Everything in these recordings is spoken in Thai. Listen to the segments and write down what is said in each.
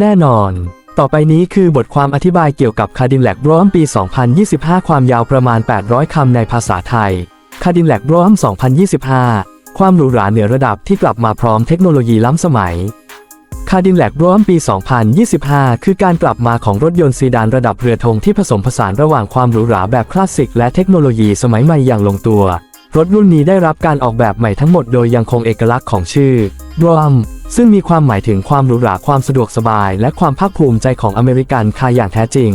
แน่นอน ต่อไปนี้คือบทความอธิบายเกี่ยวกับ Cadillac Brougham ปี 2025 ความยาวประมาณ 800 คำในภาษาไทย Cadillac Brougham 2025 ความหรูหราเหนือระดับที่กลับมาพร้อมเทคโนโลยีล้ำสมัย Cadillac Brougham ปี 2025 คือการกลับมาของรถยนต์ซีดานระดับเรือธงที่ผสมผสานระหว่างความหรูหราแบบคลาสสิกและเทคโนโลยีสมัยใหม่อย่างลงตัว รถรุ่นนี้ได้รับการออกแบบใหม่ทั้งหมดโดยยังคงเอกลักษณ์ของชื่อ Brougham ซึ่งมีความหมายถึงความหรูหราความสะดวกสบาย และความภาคภูมิใจของอเมริกันคาอย่างแท้จริง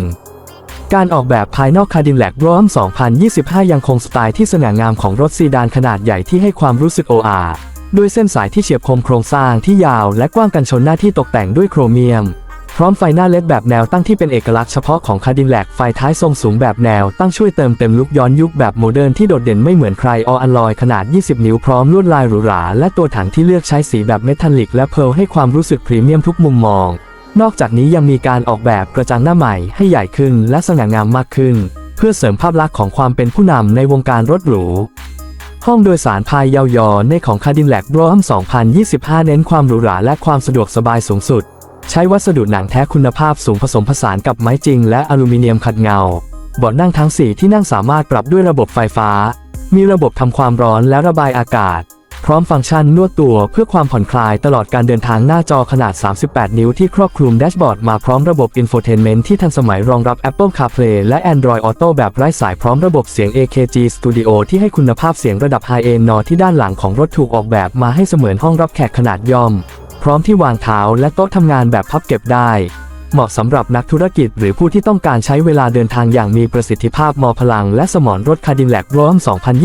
การออกแบบภายนอก Cadillac Brougham 2025 ยังคงสไตล์ที่สง่างามของรถซีดานขนาดใหญ่ที่ให้ความรู้สึกโออาด้วยเส้นสายที่เฉียบคมโครงสร้างที่ยาวและกว้างกันชนหน้าที่ตกแต่งด้วยโครเมียม พร้อมไฟหน้าเล็ดแบบแนวตั้งที่เป็นเอกลักษณ์เฉพาะของ Cadillac ไฟท้ายทรงสูงแบบแนวตั้งช่วยเติมเต็มลุคย้อนยุคแบบโมเดิร์นที่โดดเด่นไม่เหมือนใครอออัลลอยขนาด 20 นิ้วพร้อมลวดลายหรูหราและตัวถังที่เลือกใช้สีแบบเมทัลลิกและเพร์ลให้ความรู้สึกพรีเมียมทุกมุมมอง นอกจากนี้ยังมีการออกแบบกระจังหน้าใหม่ให้ใหญ่ขึ้นและสง่างามมากขึ้น เพื่อเสริมภาพลักษณ์ของความเป็นผู้นำในวงการรถหรูห้องโดยสารภายยาวยอในของ Cadillac Brougham 2025 เน้นความหรูหราและความสะดวกสบายสูงสุด ใช้วัสดุหนังแท้คุณภาพสูงผสมผสานกับไม้จริงและอลูมิเนียมขัดเงาเบาะนั่งทั้ง 4 ที่นั่งสามารถปรับด้วยระบบไฟฟ้า มีระบบทำความร้อนและระบายอากาศ พร้อมฟังก์ชันนวดตัวเพื่อความผ่อนคลายตลอดการเดินทางหน้าจอขนาด 38 นิ้วที่ครอบคลุมแดชบอร์ดมาพร้อมระบบอินโฟเทนเมนต์ที่ทันสมัยรองรับ Apple CarPlay และ Android Auto แบบไร้สายพร้อมระบบเสียง AKG Studio ที่ให้คุณภาพเสียงระดับ High End นอที่ด้านหลังของรถถูกออกแบบมาให้เสมือนห้องรับแขกขนาดย่อม ร้อมที่วางเท้าและโต๊ะทำงานแบบพับเก็บได้ เหมาะสำหรับนักธุรกิจหรือผู้ที่ต้องการใช้เวลาเดินทางอย่างมีประสิทธิภาพมอพลัง และสมรรถรถ Cadillac Brougham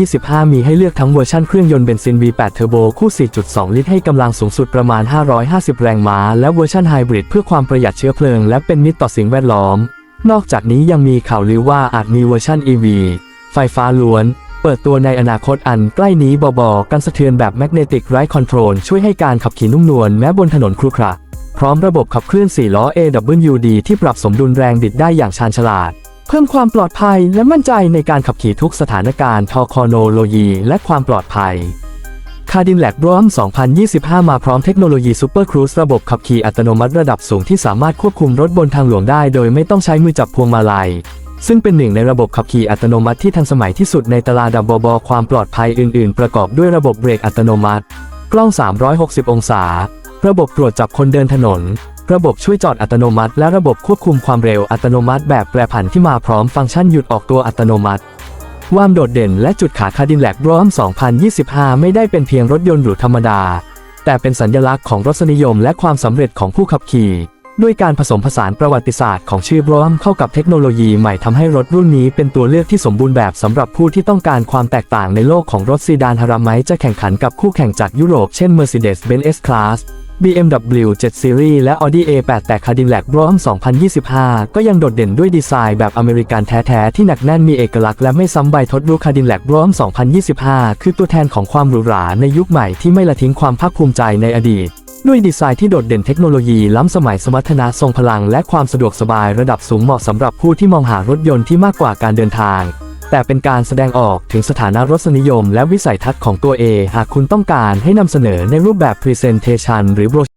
2025 มีให้เลือกทั้งเวอร์ชันเครื่องยนต์เบนซิน V8 Turbo คู่ 4.2 ลิตรให้กำลังสูงสุดประมาณ 550 แรงม้า และเวอร์ชันไฮบริดเพื่อความประหยัดเชื้อเพลิง และเป็นมิตรต่อสิ่งแวดล้อม นอกจากนี้ยังมีข่าวลือว่าอาจมีเวอร์ชัน EV ไฟฟ้าล้วน เปิดตัวในอนาคตอันใกล้นี้บอๆกันสะเทือนแบบ Magnetic Ride Control ช่วยให้การขับขี่นุ่มนวลแม้บนถนนครุขระพร้อมระบบขับเคลื่อน 4 ล้อ AWD ที่ปรับสมดุลแรงบิดได้อย่างชาญฉลาด เพิ่มความปลอดภัยและมั่นใจในการขับขี่ทุกสถานการณ์ทอคโนโลยีและความปลอดภัย Cadillac Brougham 2025 มาพร้อมเทคโนโลยี Super Cruise ระบบขับขี่อัตโนมัติระดับสูงที่สามารถควบคุมรถบนทางหลวงได้โดยไม่ต้องใช้มือจับพวงมาลัย ซึ่งเป็นหนึ่งในระบบขับขี่อัตโนมัติที่ทันสมัยที่สุดในตลาดดับบความปลอดภัยอื่น ๆ ประกอบด้วยระบบเบรกอัตโนมัติ กล้อง 360 องศา ระบบตรวจจับคนเดินถนน ระบบช่วยจอดอัตโนมัติ และระบบควบคุมความเร็วอัตโนมัติแบบแปรผันที่มาพร้อมฟังก์ชันหยุดออกตัวอัตโนมัติความโดดเด่นและจุดขาย Cadillac Brougham 2025 ไม่ได้เป็นเพียงรถยนต์หรูธรรมดา แต่เป็นสัญลักษณ์ของรสนิยมและความสำเร็จของผู้ขับขี่ ด้วยการผสมผสานประวัติศาสตร์ของชื่อ Brougham เข้ากับเทคโนโลยีใหม่ทำให้รถรุ่นนี้เป็นตัวเลือกที่สมบูรณ์แบบสำหรับผู้ที่ต้องการความแตกต่างในโลกของรถซีดานฮาราไมจะแข่งขันกับคู่แข่งจากยุโรปเช่น Mercedes-Benz S-Class BMW 7 Series และ Audi A8 แต่ Cadillac Brougham 2025 ก็ยังโดดเด่นด้วยดีไซน์แบบอเมริกันแท้ ๆ ที่หนักแน่นมีเอกลักษณ์และไม่ซ้ำใบทดรู Cadillac Brougham 2025 คือตัวแทนของความหรูหราในยุคใหม่ที่ไม่ละทิ้งความภาคภูมิใจในอดีต ด้วยดีไซน์ที่โดดเด่นเทคโนโลยีล้ำสมัยสมรรถนะทรงพลังและความสะดวกสบายระดับสูงเหมาะสำหรับผู้ที่มองหารถยนต์ที่มากกว่าการเดินทาง แต่เป็นการแสดงออกถึงสถานะรสนิยมและวิสัยทัศน์ของตัวเองหากคุณต้องการให้นำเสนอในรูปแบบ Presentation หรือ brochure